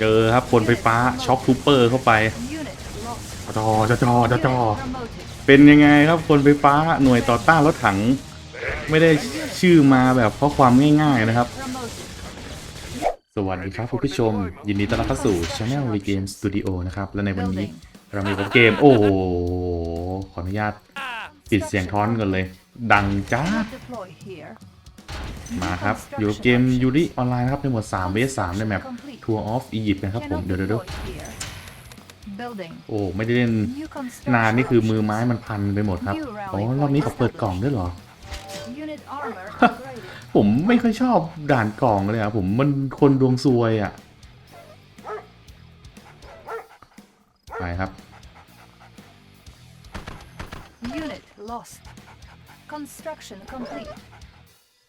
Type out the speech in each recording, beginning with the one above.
เจอครับคนไฟฟ้า ช็อคทูเปอร์เข้าไปจอจอจอจอจอ เป็นยังไงครับคนไฟฟ้าหน่วยต่อต้านรถถัง ไม่ได้ชื่อมาแบบเพราะความง่าย ๆนะครับ สวัสดีครับผู้ชม ยินดีต้อนรับเข้าสู่ช anel r e g a m e studio นะครับและในวันนี้เรามีเกม โอ้โหขออนุญาต ปิดเสียงท้อนกันเลย ดังจ้ามาครับอยู่เกมยูริออนไลน์ครับในหมวด3เวสามในแมปทัวร์ออฟอียิปต์นะครับผมเดี๋ยวเดี๋ยวโอ้ไม่ได้เล่นนานนี่คือมือไม้มันพันไปหมดครับอ๋อรอบนี้เขาเปิดกล่องด้วยเหรอ ผมไม่ค่อยชอบด่านกล่องเลยครับผมมันคนดวงซวยอ่ะไปครับ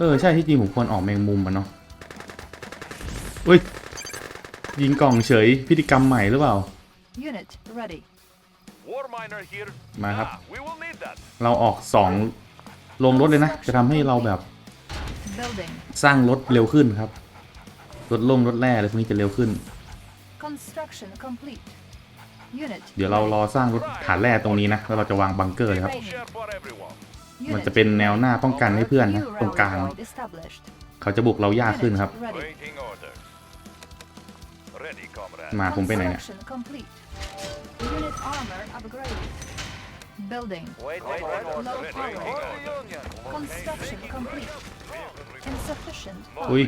เออ ใช่ที่จริง ผมควร ออก แมงมุมมาเนาะเฮ้ย ยิงกล่องเฉย พิธีกรรมใหม่หรือเปล่า Unit ready. มา ครับ เราออกสองลงรถเลยนะ จะทำให้เราแบบสร้างรถเร็วขึ้นครับรถล่มรถแร่อะไรพวกนี้จะเร็วขึ้น เดี๋ยวเรา รอ สร้าง รถฐานแร่ตรงนี้นะแล้วเราจะวางบังเกอร์เลยครับมันจะเป็นแนวหน้าป้องกันให้เพื่อนนะตรงกลางเขาจะบุกเรายากขึ้นครับมา ผมไปไหนเนี่ยอุ้ย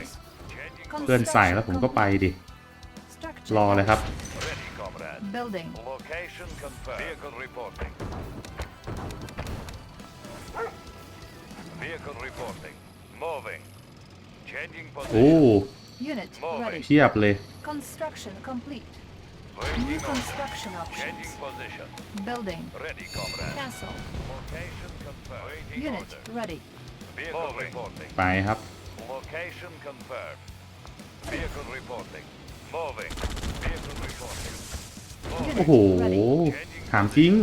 เพื่อนใส่แล้วผมก็ไปดิรอเลยครับ Vehicle reporting. Moving. Changing โอ้ position. Unit ready. เพียบเลย Construction complete. New Working on. construction Changing options. position. Building. Ready, comrade. Castle. Location confirmed. Waiting Unit order. ready. Vehicle reporting. ไปครับ Location confirmed. Vehicle reporting. Moving. Vehicle reporting. โอ้โหถามจริง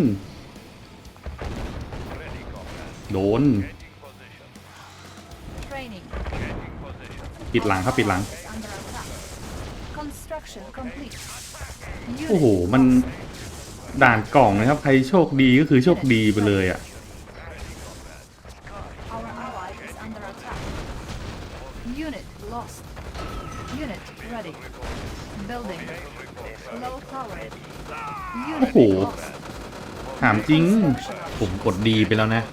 Ready, comrade. โดน Changing ปิดหลังครับปิดหลัง โอ้โห มันด่านกล่องนะครับใครโชคดีก็คือโชคดีไปเลยอะ่ะโอ้โหถามจริง ผมกดดีไปแล้วนะ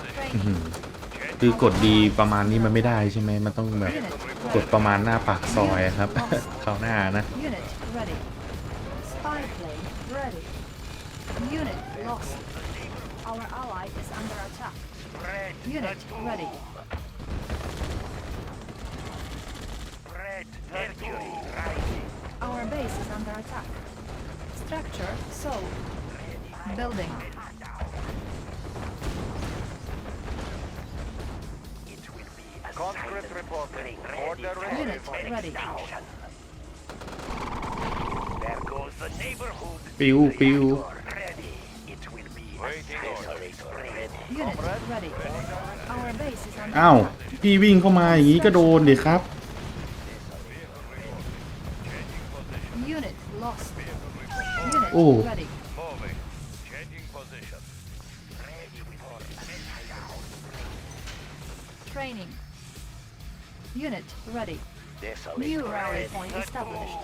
คือกดดีประมาณนี้มันไม่ได้ใช่ไหมมันต้องแบบกดประมาณหน้าปากซอยครับเข้าหน้านะเ Turret reporting. Order Unit ready. ready. Down. There goes the neighborhood. Pew, pew. Ready. It will be Waiting order. Ready. Unit ready. Our base is on อ้าวพี่วิ่งเข้ามาอย่างนี้ก็โดนดิครับ Unit lost. Unit Oh. ready. Unit ready. Desolate New rally point established.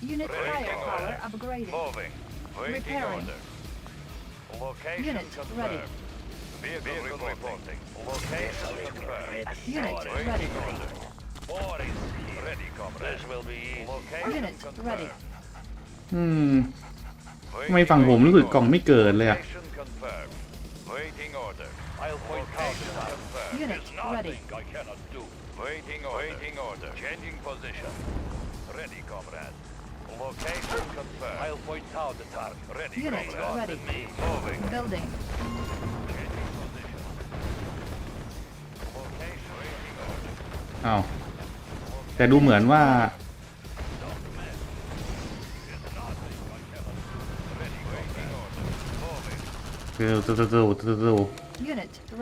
Unit firepower upgraded. Moving. Waiting Repairing. order. Location Unit confirmed. ready. Vehicle, Vehicle reporting. Location confirmed. Unit Waiting ready. Order. War is ready, comrade. This will be easy. Location Unit confirmed. ready. อืมไม่ฝั่งผมรู้สึกกล่องไม่เกิดเลยอะ Location confirmed. Waiting order. I'll point out. Unit ready. I cannot do. Waiting order. Waiting order. Changing position. Ready, comrade. Location confirmed. I'll point out the target. Ready, Unit comrade. ready. Me. Moving. Building. Changing position. Location waiting order. อ้าวแต่ดูเหมือนว่า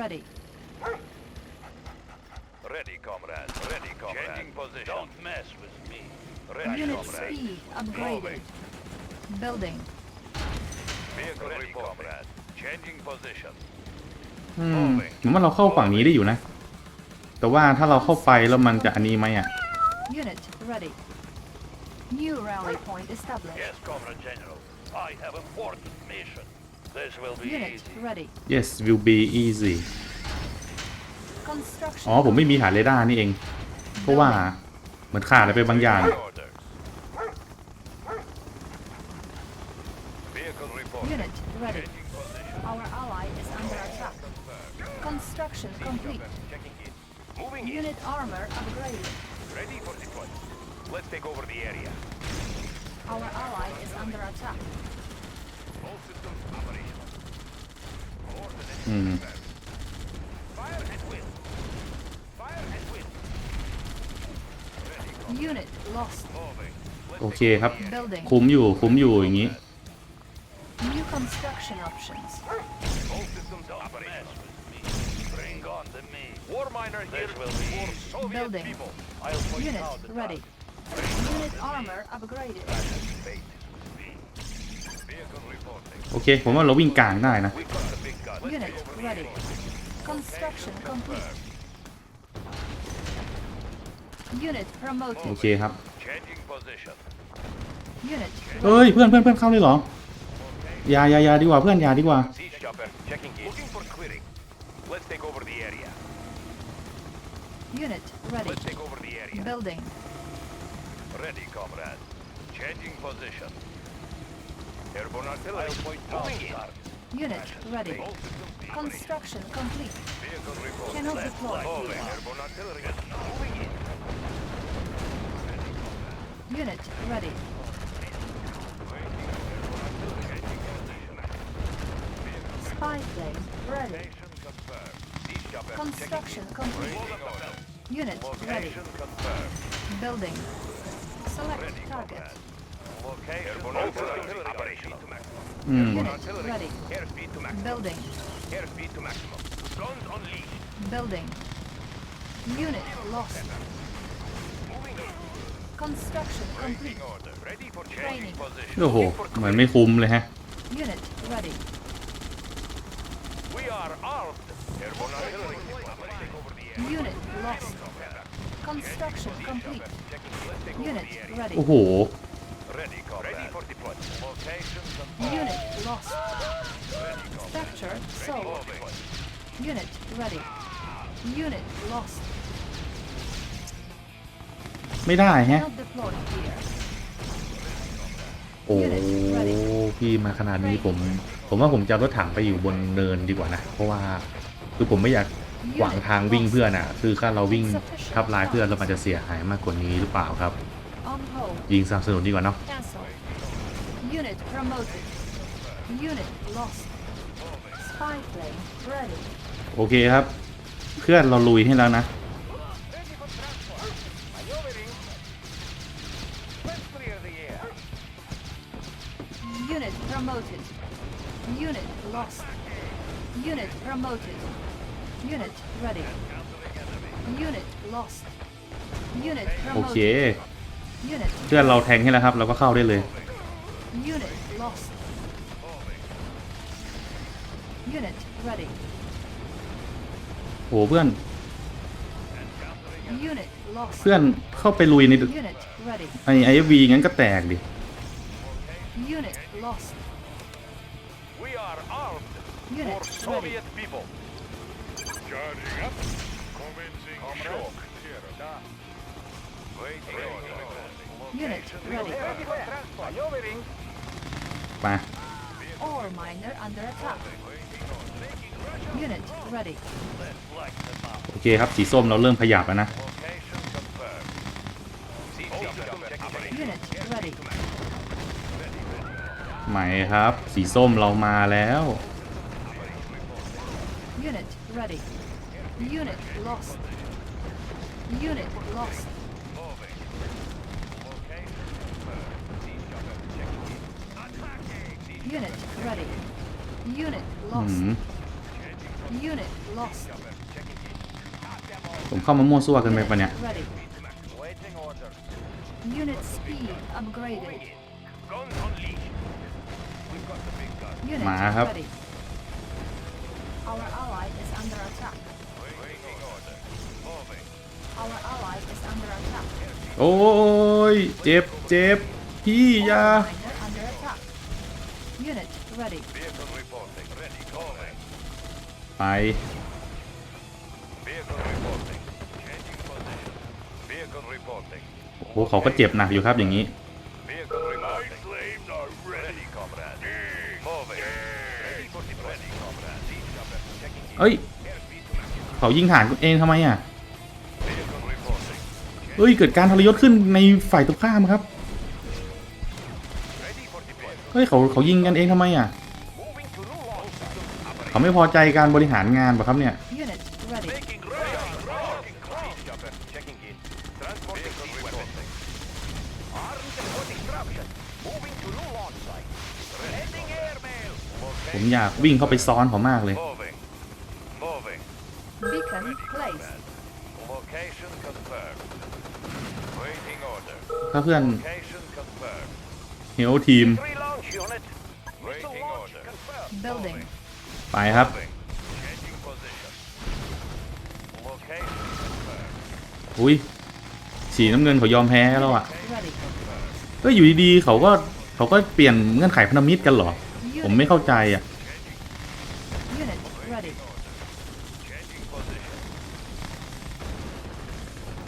Ready, Ready, comrade. Ready, comrade. Changing position. Don't mess with me. Ready, Unit comrade. C upgraded. Moving. Building. Vehicle ready, comrade. Changing position. อืมว่าเราเข้าฝั่งนี้ได้อยู่นะ แต่ว่าถ้าเราเข้าไปแล้วมันจะอันนี้ไหมอ่ะ Unit ready. New rally point established. Yes, comrade general. I have important mission. This will be Unit easy. ready. Yes, will be easy. อ๋อ ผมไม่มีฐานเรดาร์นี่เอง เพราะว่าเหมือนขาดอะไรไปบางอย่างอืมโอเคครับคุ้มอยู่ คุ้มอยู่ อย่างนี้โอเคผมว่าเราวิ่งกลางได้นะโอเคครับเฮ้ยเพื่อนเพื่อนเพื่อนเข้าเลยเหรออย่าอย่าอย่าดีกว่าเพื่อนอย่าดีกว่า Siege c e r c h c k n g in. l o o i o r c l e a Let's take o the area. Unit ready. Building. Ready, comrade. Changing position. Airborne artillery moving in. Unit ready. c t i o n s t r u c t i o n complete. c a n n o t deploy. Airborne artillery moving in. Unit ready. Spy plane ready. Construction complete. Unit ready. Building. Select target. Mm. Unit ready. Building. Building. Unit lost. โอ้โหเหมือนไม่คุ้มเลยฮะโอโ้โหเไม่ได้ฮะโอ้พี่มาขนาดนี้ผม ผมว่าผมจะรถถังไปอยู่บนเนินดีกว่านะเพราะว่าคือผมไม่อยากหวังทางวิ่งเพื่อนอ่ะ คือถ้าเราวิ่งทับลายเพื่อนแล้วมันจะเสียหายมากกว่านี้หรือเปล่าครับยิงสนับสนุนดีกว่าเนาะโอเคครับ เพื่อนเราลุยให้แล้วนะ promoted. Unit ready. Unit lost. Unit promoted. เพื่อนเราแทงให้แล้วครับเราก็เข้าได้เลยโอ้เพื่อนเพื่อนเข้าไปลุยในไอเอฟวีงั้นก็แตกดิ Unit ready. Soviet people. Charging up. Commencing shock. Unit ready. Maneuvering. มา Ore miner under attack. Unit ready. โอเคครับสีส้มเราเริ่มขยับแล้วนะ Location confirmed. Seizing objective. Unit ready. ไหมครับ สีส้ม เรามาแล้ว Unit ready. Unit lost. Unit lost. Unit ready. Unit lost. Mm-hmm. Unit lost. ผมเข้ามามั่วซั่วกันไป Unit ready. Unit speed upgraded. มาครับโอ้ยเจ็บเจ็บพี่ยาไปโอ้โหเขาก็เจ็บหนักอยู่ครับอย่างนี้เฮ้ยเขายิงฐานเองทำไมอ่ะ เฮ้ย เกิดการทรยศขึ้นในฝ่ายตรงข้ามครับ เฮ้ยเขาเขายิงกันเองทำไมอ่ะ เขาไม่พอใจการบริหารงานป่ะครับเนี่ย ผมอยากวิ่งเข้าไปซ้อนเขามากเลยถ้าเพื่อนเฮลทีมไปครับ อุ้ยสีน้ำเงินเขายอมแพ้แล้วอ่ะก็อยู่ดีๆเขาก็เขาก็เปลี่ยนเงื่อนไขพันธมิตรกันเหรอ ผมไม่เข้าใจอ่ะ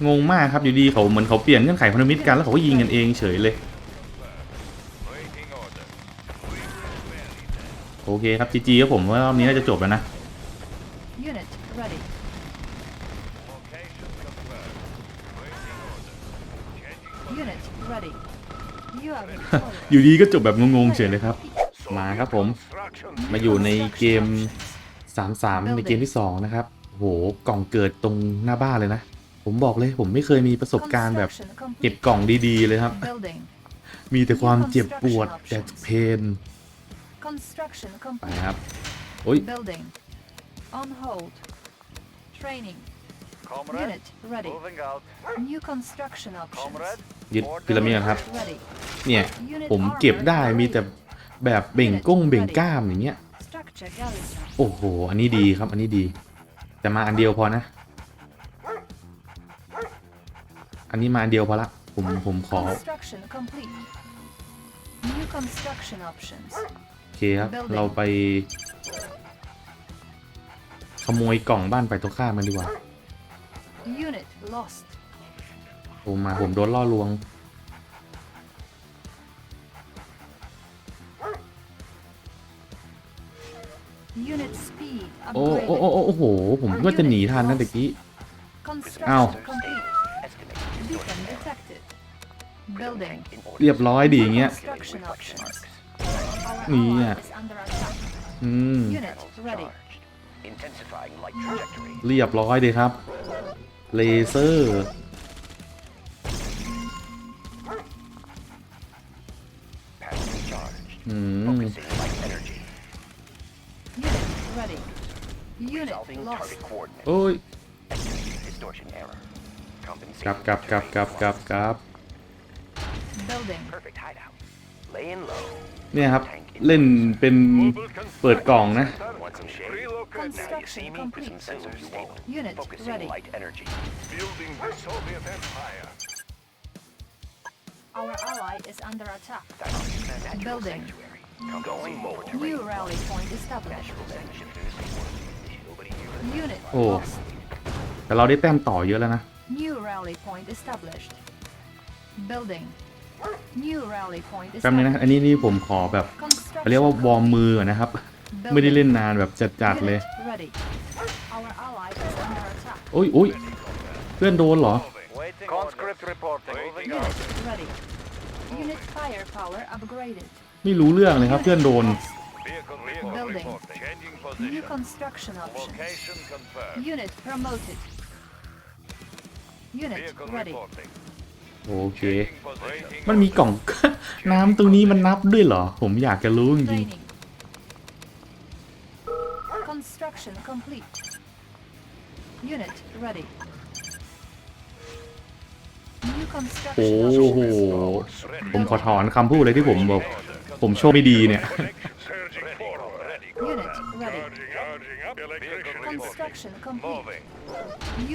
งงมากครับ อยู่ดี เขาเหมือนเขาเปลี่ยนเงื่อนไขพันธมิตรกัน แล้วเขาก็ยิงกันเองเฉยเลย โอเคครับจีจีครับผมว่ารอบนี้น่าจะจบแล้วนะอยู่ดีก็จบแบบงงๆเฉยเลยครับ มาครับผมมาอยู่ในเกม 3-3 ในเกมที่ 2 นะครับโหกล่องเกิดตรงหน้าบ้านเลยนะผม บอก เลย ผมไม่เคยมีประสบการณ์แบบเก็บกล่องดีๆเลยครับ มีแต่ความ เจ็บปวดแต่เพนไปครับโอ้ย On hold. Training. Unit ready. n e w construction options. ยึดพีระมิดครับ เนี่ยผมเก็บได้มีแต่แบบเบ่งก้งเบ่งกล้ามอย่างเงี้ย โอ้โหอันนี้ดีครับอันนี้ดีแต่มาอันเดียวพอนะอันนี้ มาเดียว พอละ ผม ผม ขอโอเคครับ เราไปขโมยกล่อง บ้านไปตัวข้ามันดีกว่าโอมาผม โดนล่อลวงโอ้โอ้โอ้ โอ้ โห ผมก็จะ หนี ทันนะตะกี้อ้าวเรียบร้อยดี อย่างเงี้ยนี่อ่ะอืมเรียบร้อยดีครับ เลเซอร์อืมโอ้ยกลับกลับกลับกลับกลับกลับเนี่ยครับเล่นเป็นเปิดกล่องนะโอ้แต่เราได้แต้มต่อเยอะแล้วนะ New rally point established. Building. แป๊บนึงนะ อันนี้นี่ผมขอแบบ เรียกว่าวอร์มมือนะครับ ไม่ได้เล่นนานแบบจัดๆเลย โอ้ยโอ้ยเพื่อนโดนเหรอ ไม่รู้เรื่องเลยครับเพื่อนโดน u n i t promoted. Unit ready. โอเค มันมีกล่องน้ำตัวนี้มันนับด้วยเหรอผมอยากจะรู้จริงโอ้โหผมขอถอนคำพูดเลยที่ผมบอก ผมโชคไม่ดีเนี่ย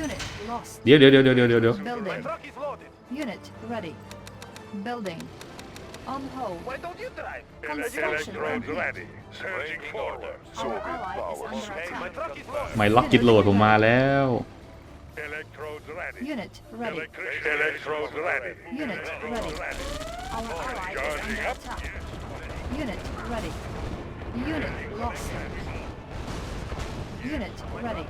Unit r e เดี๋ยวเดี๋ยวเดี๋ยวเดี๋ยวเดี๋ยวเดี๋ยว Unit ready. Building. On hold. Why don't you drive? Construction Electrons ready. Surging forward. Soviet power. my truck is lost. ไม่ล็อกกิดโหลดผมมาแล้ว Electrodes ready. Unit ready. Electric- ready. Unit ready. Our ally is under attack. Unit ready. Unit lost. Unit ready.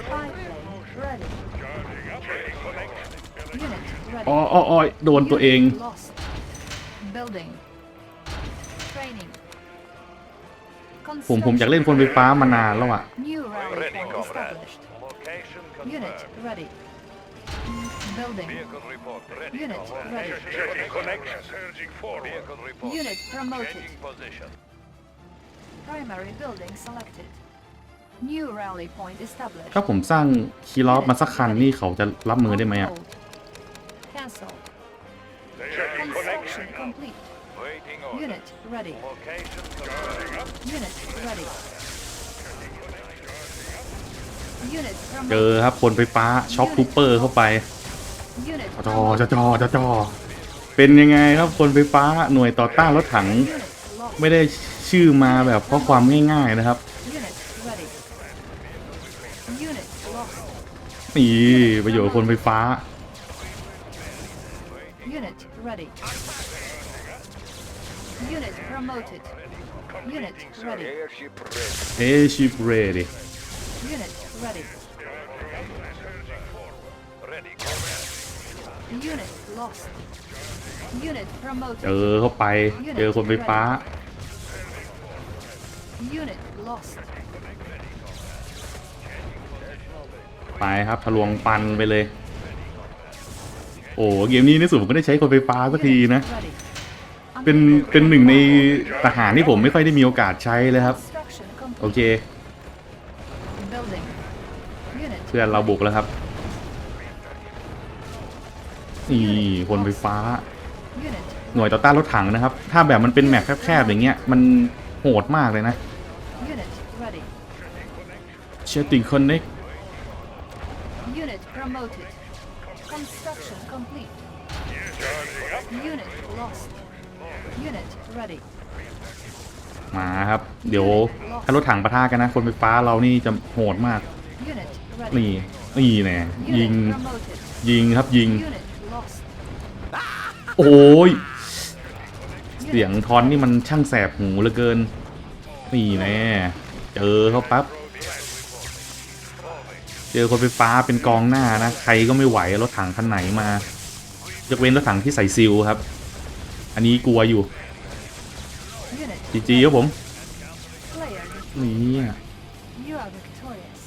Spy plane ready. Charging up. โอ้โอ้โดนตัวเอง ผม ผมอยากเล่นคนไฟฟ้ามานานแล้วอะถ้าผมสร้างคีลอฟมาสักคัน นี่เขาจะรับมือได้ไหมอ่ะ Construction complete. Unit ready. Unit ready. Unit เจอ promoted. ครับคนไฟฟ้าช็อคทูเปอร์เข้าไป u n จอจอจอจอจอ เป็นยังไงครับคนไฟฟ้าหน่วยต่อต้านรถถัง ไม่ได้ชื่อมาแบบเพราะความง่ายๆนะครับนี่ประโยชน์คนไฟฟ้า ready. Unit promoted. Unit ready. Airship ready. Airship ready. Unit ready. Unit lost. Unit promoted. เออเข้าไปเจอคนไฟฟ้า Unit lost. ไปครับทะลวงปันไปเลยโอ้เกมนี้ในสุดผมก็ได้ใช้คนไฟฟ้าสักทีนะเป็นเป็นหนึ่งในทหารที่ผมไม่ค่อยได้มีโอกาสใช้เลยครับโอเคเพื่อนเราบุกแล้วครับนี่คนไฟฟ้าหน่วยต่อต้านรถถังนะครับถ้าแบบมันเป็นแมปแคบๆอย่างเงี้ยมันโหดมากเลยนะเชติงคอนเน็ก complete. Unit ready. มาครับ เดี๋ยว ถ้ารถถังปะทะกันนะ คนไฟฟ้าเรานี่จะโหดมากนี่นี่แน่ยิงยิงครับยิงโอ้ยเสียงทอนนี่มันช่างแสบหูเหลือเกินนี่แน่เจอเขาปั๊บเจอคนไฟฟ้าเป็นกองหน้านะ ใครก็ไม่ไหว รถถังคันไหนมายกเว้นรถถังที่ใส่ซิลครับ อันนี้กลัวอยู่ จีจีครับผมนี่